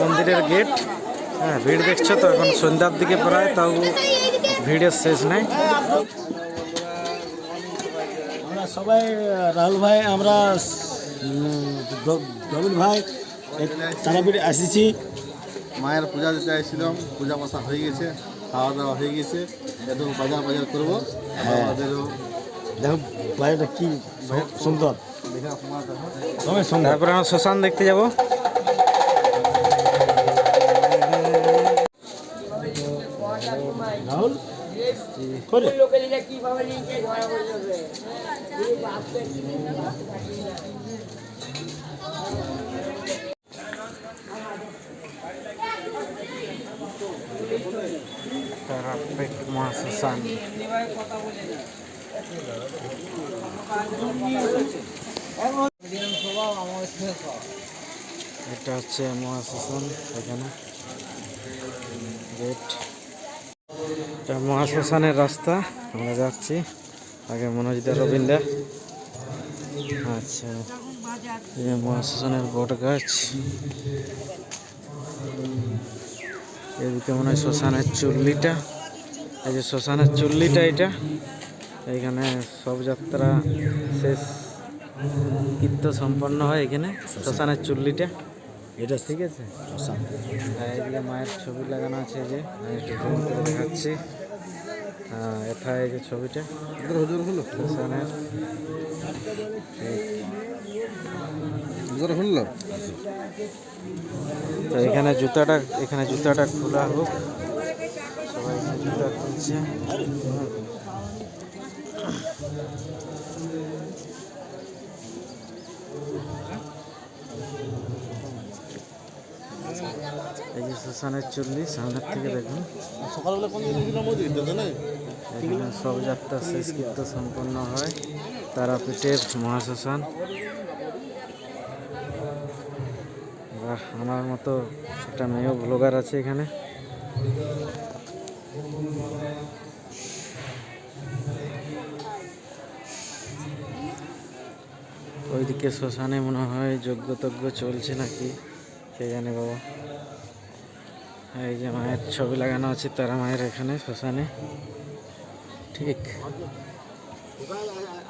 মন্দিরের গেট। হ্যাঁ ভিড় দেখছ তো, এখন সন্ধ্যার দিকে প্রায়, তাও ভিড়ের শেষ নাই। সবাই, রাহুল ভাই, আমরা রবিন ভাই, তারাপীঠ আসিছি মায়ের পূজা দিতে আসছিলাম পূজা পাশা হয়ে গেছে খাওয়া দাওয়া হয়ে গেছে। একটু বাজার বাজার করব আমাদেরও দেখো বাড়িটা কি সুন্দর। তারপরে আমরা শ্মশান দেখতে যাব। করে তারাপীঠ মহাশ্মশান এটা হচ্ছে মহাশ্মশান এখানে। গেট এটা মহাশ্মশানের রাস্তা, আমরা যাচ্ছি। আগে মনোজদা রবীন্দ্র আচ্ছা মহাশ্মশানের বট গাছ এদিকে মনে হয় শ্মশানের চুল্লিটা। এই যে শ্মশানের চুল্লিটা এটা। এইখানে সব যাত্রা শেষ। কীর্ত সম্পন্ন হয় এখানে শ্মশানের চুল্লিটা। এটা ঠিক আছে এইদিকে মায়ের ছবি লাগানো আছে যে দেখাচ্ছি। হ্যাঁ এথায় এই যে ছবিটা। তো এখানে জুতাটা এখানে জুতাটা খোলা হোক। সবাই এখানে জুতা খুলছে। এই যে চল্লি সামনের থেকে দেখুন। এখানে শবযাত্রা শেষকৃত্য সম্পন্ন হয়। তারাপীঠের মহাশ্মশান। আমার মতো একটা মেয়েও ব্লগার আছে এখানে। ওইদিকে শ্মশানে মনে হয় যজ্ঞতজ্ঞ চলছে নাকি কে জানে বাবা। এই যে মায়ের ছবি লাগানো আছে তারা মায়ের এখানে শ্মশানে। ঠিক।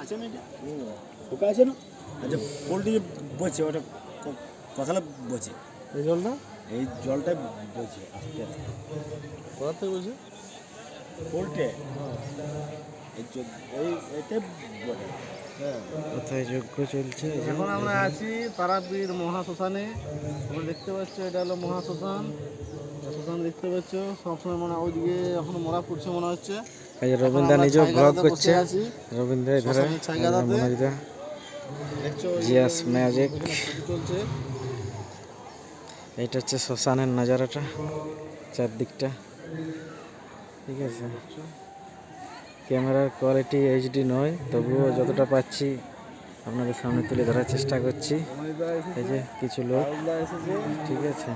আছে না পোকা আছে না আচ্ছা পোলট্রি বলছে ওটা ক- কথাটা বলছে এই জলটা এই জলটা বলছে আস্তে আস্তে। কোথা থেকে বলছি পোলট্রি এই জ- বলে হ্যাঁ কোথায় যজ্ঞ চলছে? এখন আমরা আছি তারাপীঠ মহাশ্মশানে। তোমরা দেখতে পাচ্ছ এটা হলো মহাশ্মশান। দেখতে পাচ্ছ সবসময় মনে ওইদিকে এখন মরা পড়ছে মনে হচ্ছে। এই যে রবীন্দ্র আমরা নিজেও ব্লগ করছে। রবীন্দ্র ধরে শ্মশানের ছাইগাদাতে। মনোজদা দেখছ ওই জিয়াস ম্যাজিক ছবি চলছে এইটা হচ্ছে শ্মশানের নজারাটা চারদিকটা। ঠিক আছে। ক্যামেরার কোয়ালিটি এইচডি নয় তবুও যতটা পাচ্ছি আপনাদের সামনে তুলে ধরার চেষ্টা করছি। এই যে কিছু লোক। ঠিক আছে।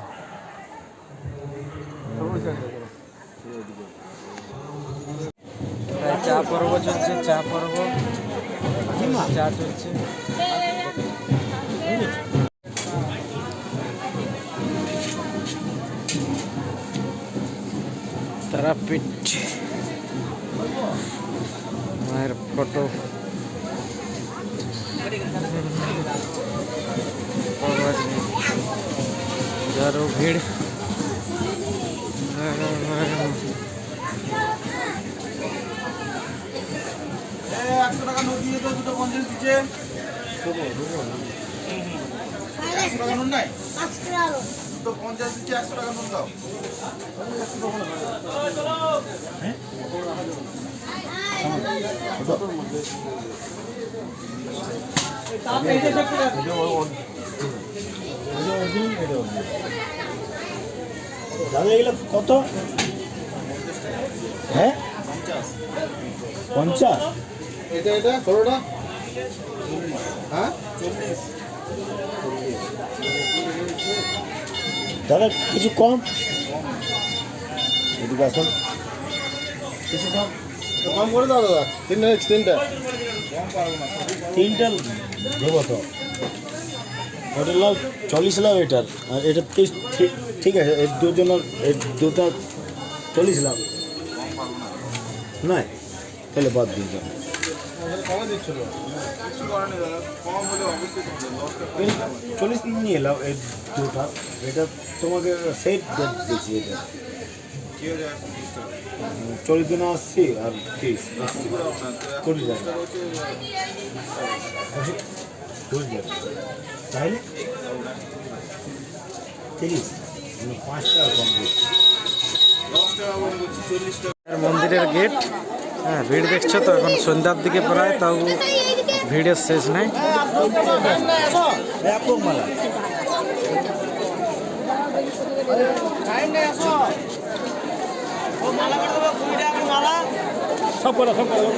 চা পর্ব চলছে চা পর্ব চা চলছে তারাপীঠ মায়ের ফটো হাজারো ভিড় একশো টাকা নোট দিয়ে দাও দুটো পঞ্চাশ দিচ্ছে। একশো টাকা নোট নাই? দুটো পঞ্চাশ দিচ্ছে, একশো টাকা নোট দাও। দাদা, এগুলো কত? হ্যাঁ? পঞ্চাশ। এটা এটা ষোলোটা? হ্যাঁ? দাদা কিছু কম? এদিকে আসুন। কিছু কম? কম করে দাও দাদা। তিনটা তিনটা। তিনটা দেবো তো। ওটা লাভ চল্লিশ লাভ এটার। আর এটা তিরিশ ঠিক আছে এর দুজন এর দুটা চল্লিশ লাভ। নাই তাহলে বাদ দিয়ে এই চল্লিশ নিয়ে এলাম এই দুটা এটা তোমাকে সেট দিচ্ছি এটা চল্লিশ দিন আসছি আর তিরিশ। কুড়ি যায় তাহলে তিরিশ মানে পাঁচ টাকা কম দিচ্ছি মন্দিরের গেট হ্যাঁ ভিড় দেখছ তো এখন সন্ধ্যার দিকে প্রায়, তাও ভিড়ের শেষ নাই। ব্যাপক মালা সব করা সব করা।